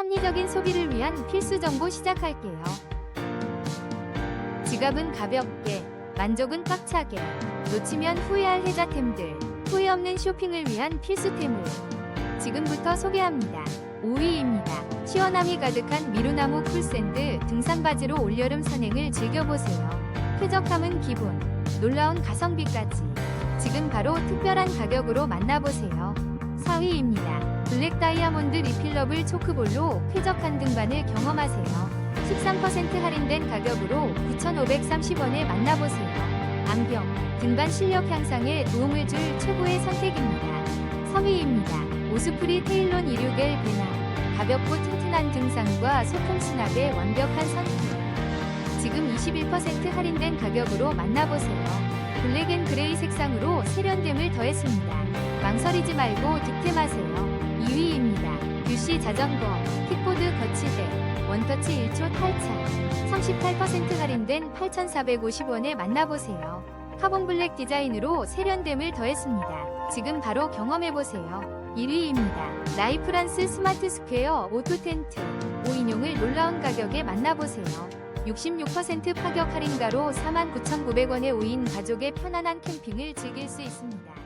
합리적인 소비를 위한 필수 정보 시작할게요. 지갑은 가볍게, 만족은 꽉차게, 놓치면 후회할 혜자템들, 후회 없는 쇼핑을 위한 필수템을 지금부터 소개합니다. 5위입니다. 시원함이 가득한 미루나무 쿨샌드 등산 바지로 올여름 산행을 즐겨보세요. 쾌적함은 기본, 놀라운 가성비까지. 지금 바로 특별한 가격으로 만나보세요. 4위입니다. 블랙 다이아몬드 리필러블 초크볼로 쾌적한 등반을 경험하세요. 13% 할인된 가격으로 9,530원에 만나보세요. 안경, 등반 실력 향상에 도움을 줄 최고의 선택입니다. 3위입니다. 오스프리 테일론 26L 배낭. 가볍고 튼튼한 등산과 소품 수납의 완벽한 선택. 지금 21% 할인된 가격으로 만나보세요. 블랙 앤 그레이 색상으로 세련됨을 더했습니다. 망설이지 말고 득템하세요. 2위입니다. 뷰시 자전거, 킥보드 거치대, 원터치 1초 탈차. 38% 할인된 8,450원에 만나보세요. 카본 블랙 디자인으로 세련됨을 더했습니다. 지금 바로 경험해보세요. 1위입니다. 라이프란스 스마트 스퀘어 오토 텐트 5인용을 놀라운 가격에 만나보세요. 66% 파격 할인가로 49,900원에 5인 가족의 편안한 캠핑을 즐길 수 있습니다.